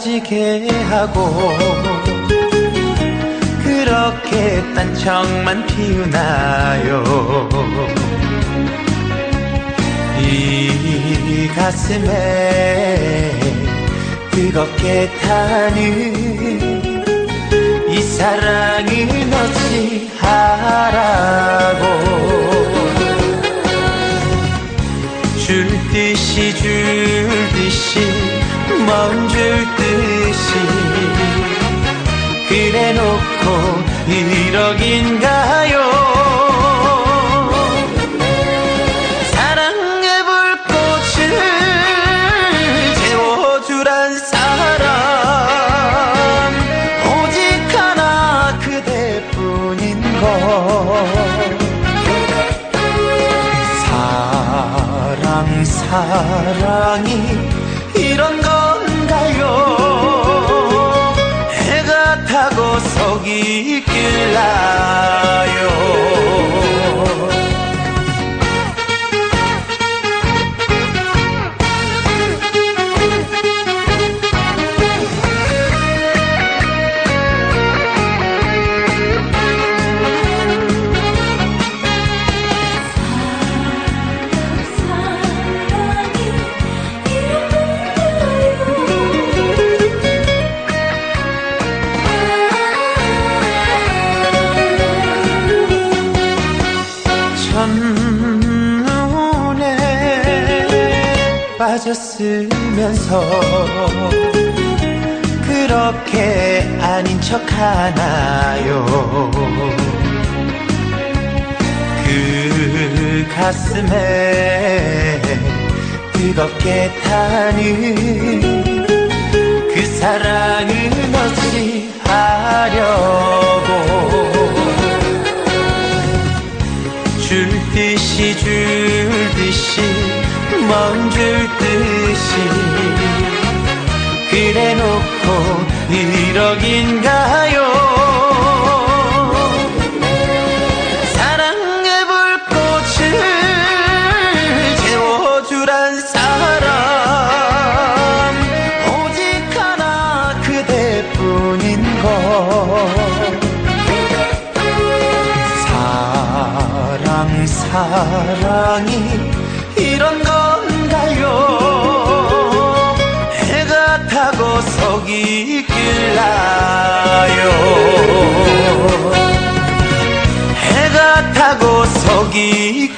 빠지게 하고 그렇게 딴청만 피우나요? 이 가슴에 뜨겁게 타는 이 사랑은 어찌하라 놓고 이러긴가요? 사랑의 불꽃을 재워주란 사람 오직 하나 그대뿐인 것 사랑 사랑이 이런 건가요 타 첫눈에 빠졌으면서 그렇게 아닌 척 하나요? 그 가슴에 뜨겁게 타는 그 사랑은 멈줄 듯이 그래 놓고 이러긴가요? 사랑의 불꽃을 재워주란 사람 오직 하나 그대뿐인 것. 사랑 사랑이 이런 건 가요? 해가 타고 속이 길나요. 해가 타고 속이